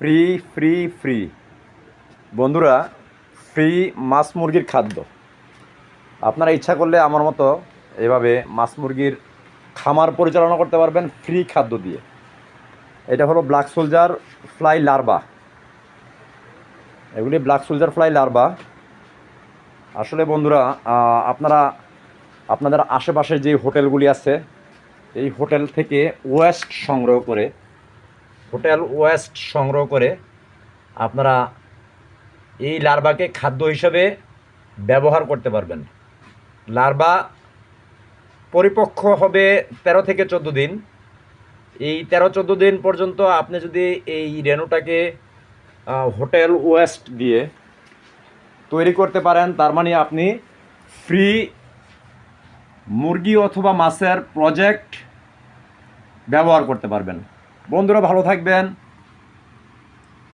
Free free free বন্ধুরা free মাছ মুরগির খাদ্য। আপনারা ইচ্ছা করলে আমার মতো এভাবে মাছ মুরগির খামার পরিচালনা করতে পারবেন ফ্রি খাদ্য দিয়ে। এটা হলো ব্ল্যাক সোলজার ফ্লাই লার্বা এগুলি ব্ল্যাক সোলজার ফ্লাই লার্বা আসলে বন্ধুরা আপনারা, আপনাদের আশেপাশে যে হোটেলগুলি আছে, এই হোটেল থেকে ওয়েস্ট সংগ্রহ করে হোটেল ওয়েস্ট সংগ্রহ করে আপনারা এই লার্ভাকে খাদ্য হিসেবে ব্যবহার করতে পারবেন। লার্ভা পরিপক্ক হবে তেরো থেকে চোদ্দ দিন। এই তেরো চোদ্দ দিন পর্যন্ত আপনি যদি এই রেণুটাকে আহ, হোটেল ওয়েস্ট দিয়ে তৈরি করতে পারেন তার মানে আপনি ফ্রি মুরগি অথবা মাছের প্রজেক্ট ব্যবহার করতে পারবেন। বন্ধুরা ভালো থাকবেন।